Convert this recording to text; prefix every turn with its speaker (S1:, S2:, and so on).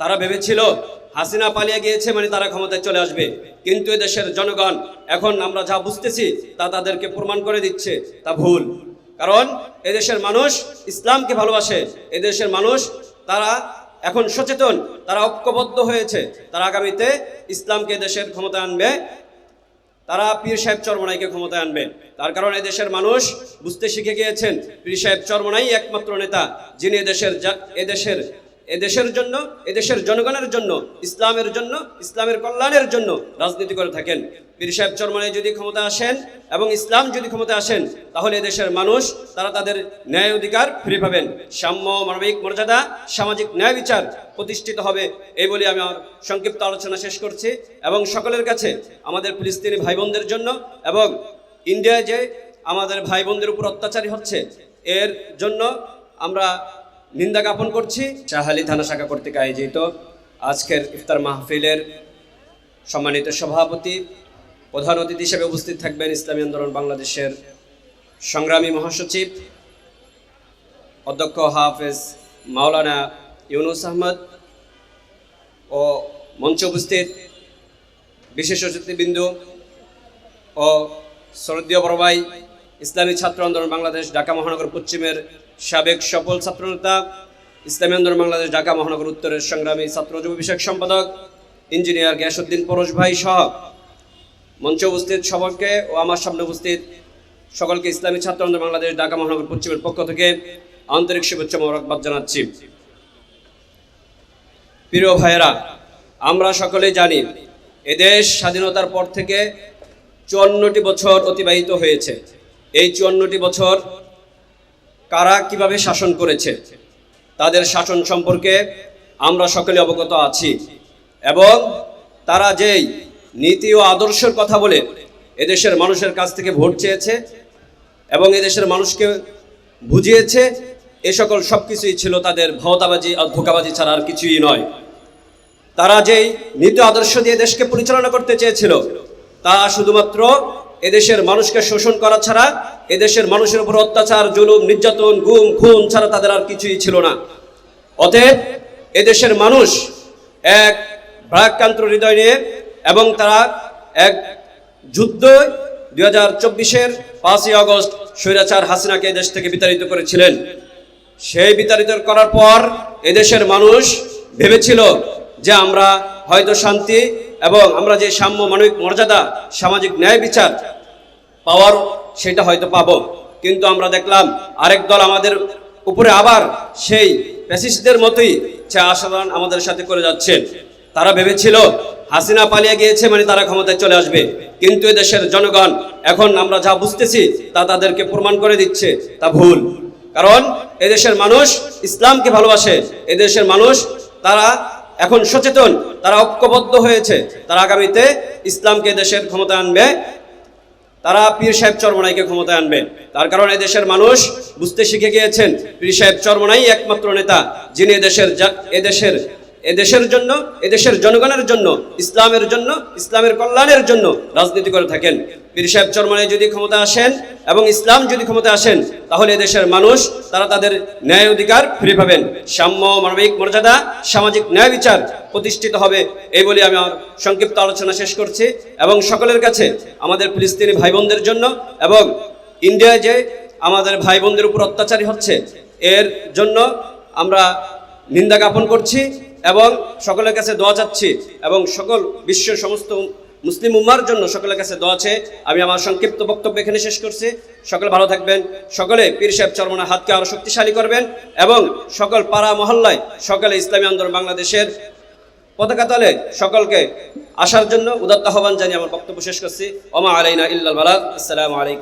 S1: তারা ভেবেছিল হাসিনা পালিয়ে গিয়েছে মানে তারা ক্ষমতায় চলে আসবে। কিন্তু দেশের জনগণ এখন আমরা যা বুঝতেছি তা তাদেরকে প্রমাণ করে দিচ্ছে, তা ভুল। কারণ এদেশের মানুষ ইসলামকে ভালোবাসে। এদেশের মানুষ তারা এখন সচেতন, তারা ঐক্যবদ্ধ হয়েছে। তারা আগামীতে ইসলামকে দেশের ক্ষমতা আনবে। তারা পীর সাহেব চরমনাইকে ক্ষমতায় আনবে। তার কারণে এদেশের মানুষ বুঝতে শিখে গিয়েছেন, পীর সাহেব চরমনাই একমাত্র নেতা, যিনি এদেশের এদেশের এদেশের জন্য, এদেশের জনগণের জন্য, ইসলামের জন্য, ইসলামের কল্যাণের জন্য রাজনীতি করে থাকেন। পীর সাহেব চরমনাই যদি ক্ষমতা আসেন এবং ইসলাম যদি ক্ষমতা আসেন, তাহলে এদেশের মানুষ, তারা তাদের ন্যায় অধিকার ফিরে পাবেন। সাম্য, মানবিক মর্যাদা, সামাজিক ন্যায় বিচার প্রতিষ্ঠিত হবে, এই বলে আমি আমার সংক্ষিপ্ত আলোচনা শেষ করছি। এবং সকলের কাছে আমাদের ফিলিস্তিনি ভাই বোনদের জন্য এবং ইন্ডিয়ায় যে আমাদের ভাই বোনদের উপর অত্যাচারী হচ্ছে, এর জন্য আমরা নিন্দা জ্ঞাপন করছি। শাহালি থানা শাখা কর্তৃক আয়োজিত আজকের ইফতার মাহফিলের সম্মানিত সভাপতি, প্রধান অতিথি হিসেবে উপস্থিত থাকবেন ইসলামী আন্দোলন বাংলাদেশের সংগ্রামী মহাসচিব, অধ্যক্ষ হাফেজ মাওলানা ইউনুস আহমদ ও মঞ্চে উপস্থিত বিশেষ অতিথিবৃন্দ ও শরদীয় বড়ভাই ইসলামী ছাত্র আন্দোলন বাংলাদেশ ঢাকা মহানগর পশ্চিমের সাবেক সফল ছাত্রনেতা, ইসলামী আন্দোলন বাংলাদেশ ঢাকা মহানগর উত্তরের সংগ্রামী ছাত্র যুব বিষয়ক সম্পাদক, ইঞ্জিনিয়ার গ্যাসউদ্দিন পরশ ভাই সহ মঞ্চে উপস্থিত সবাইকে ও আমার সামনে উপস্থিত সকলকে ইসলামী ছাত্র আন্দোলন বাংলাদেশ ঢাকা মহানগর পশ্চিমের পক্ষ থেকে আন্তরিক শুভেচ্ছা মোবারকবাদ জানাচ্ছি। প্রিয় ভাইয়েরা, আমরা সকলেই জানি এদেশ স্বাধীনতার পর থেকে চুয়ান্নটি বছর অতিবাহিত হয়েছে। এই চুয়ান্নটি বছর কারা কীভাবে শাসন করেছে, তাদের শাসন সম্পর্কে আমরা সকলে অবগত আছি। এবং তারা যেই নীতি ও আদর্শের কথা বলে এদেশের মানুষের কাছ থেকে ভোট চেয়েছে এবং এদেশের মানুষকে বুঝিয়েছে, এ সকল সব কিছুই ছিল তাদের ভওতাবাজি আর ধোকাবাজি ছাড়া আর কিছুই নয়। তারা যেই নীতি আদর্শ দিয়ে দেশকে পরিচালনা করতে চেয়েছিল, তা শুধুমাত্র এদেশের মানুষকে শোষণ করা ছাড়া এদেশের মানুষের উপর অত্যাচার, জুলুম, নির্যাতন, গুম, খুন ছাড়া তাদের আর কিছুই ছিল না। অতএব এদেশের মানুষ এক ভ্রাক্রান্ত হৃদয় নিয়ে এবং তারা এক যুদ্ধ দুই হাজার চব্বিশের পাঁচই আগস্ট স্বৈরাচার হাসিনাকে দেশ থেকে বিতাড়িত করেছিলেন। সেই বিতাড়িত করার পর এদেশের মানুষ ভেবেছিল যে আমরা হয়তো শান্তি এবং আমরা যে সাম্য মানবিক মর্যাদা, সামাজিক ন্যায় বিচার পাওয়ার, সেটা হয়তো পাবো। কিন্তু আমরা দেখলাম আরেক দল আমাদের উপরে আবার সেই প্যাসিস্টদের মতোই সে আসাদান আমাদের সাথে করে যাচ্ছেন তারা ভেবেছিল, হাসিনা পালিয়ে গিয়েছে মানে তারা ক্ষমতায় চলে আসবে। কিন্তু এদেশের জনগণ এখন আমরা যা বুঝতেছি, তা তাদেরকে প্রমাণ করে দিচ্ছে, তা ভুল। কারণ এদেশের মানুষ ইসলামকে ভালোবাসে। এদেশের মানুষ, তারা এখন সচেতন, তারা ঐক্যবদ্ধ হয়েছে। তারা আগামীতে ইসলামকে দেশের ক্ষমতা আনবে। তারা পীর সাহেব চরমনাইকে ক্ষমতায় আনবে। তার কারণে দেশের মানুষ বুঝতে শিখে গিয়েছেন, পীর সাহেব চরমনাই একমাত্র নেতা, যিনি এদেশের এদেশের এদেশের জন্য, এদেশের জনগণের জন্য, ইসলামের জন্য, ইসলামের কল্যাণের জন্য রাজনীতি করে থাকেন। পীর সাহেব চরমনাই যদি ক্ষমতা আসেন এবং ইসলাম যদি ক্ষমতা আসেন, তাহলে দেশের মানুষ, তারা তাদের ন্যায় অধিকার ফিরে পাবেন। সাম্য, মানবিক মর্যাদা, সামাজিক ন্যায় বিচার প্রতিষ্ঠিত হবে, এই বলে আমি আমার সংক্ষিপ্ত আলোচনা শেষ করছি। এবং সকলের কাছে আমাদের ফিলিস্তিনি ভাই বোনদের জন্য এবং ইন্ডিয়ায় যে আমাদের ভাই বোনদের উপর অত্যাচারী হচ্ছে, এর জন্য আমরা নিন্দা জ্ঞাপন করছি এবং সকলের কাছে দোয়া চাচ্ছি এবং সকল বিশ্বের সমস্ত মুসলিম উম্মার জন্য সকলের কাছে দোয়া আছে আমি আমার সংক্ষিপ্ত বক্তব্য এখানে শেষ করছি। সকলে ভালো থাকবেন, সকলে পীর সাহেব চরমনা হাতকে আরও শক্তিশালী করবেন এবং সকল পাড়া মহল্লায় সকলে ইসলামী আন্দোলন বাংলাদেশের পতাকা তলে সকলকে আসার জন্য উদাত্ত আহ্বান জানিয়ে আমার বক্তব্য শেষ করছি। ওমা আলাইনা ইল্লাল বালাদ আসসালামু আলাইকুম।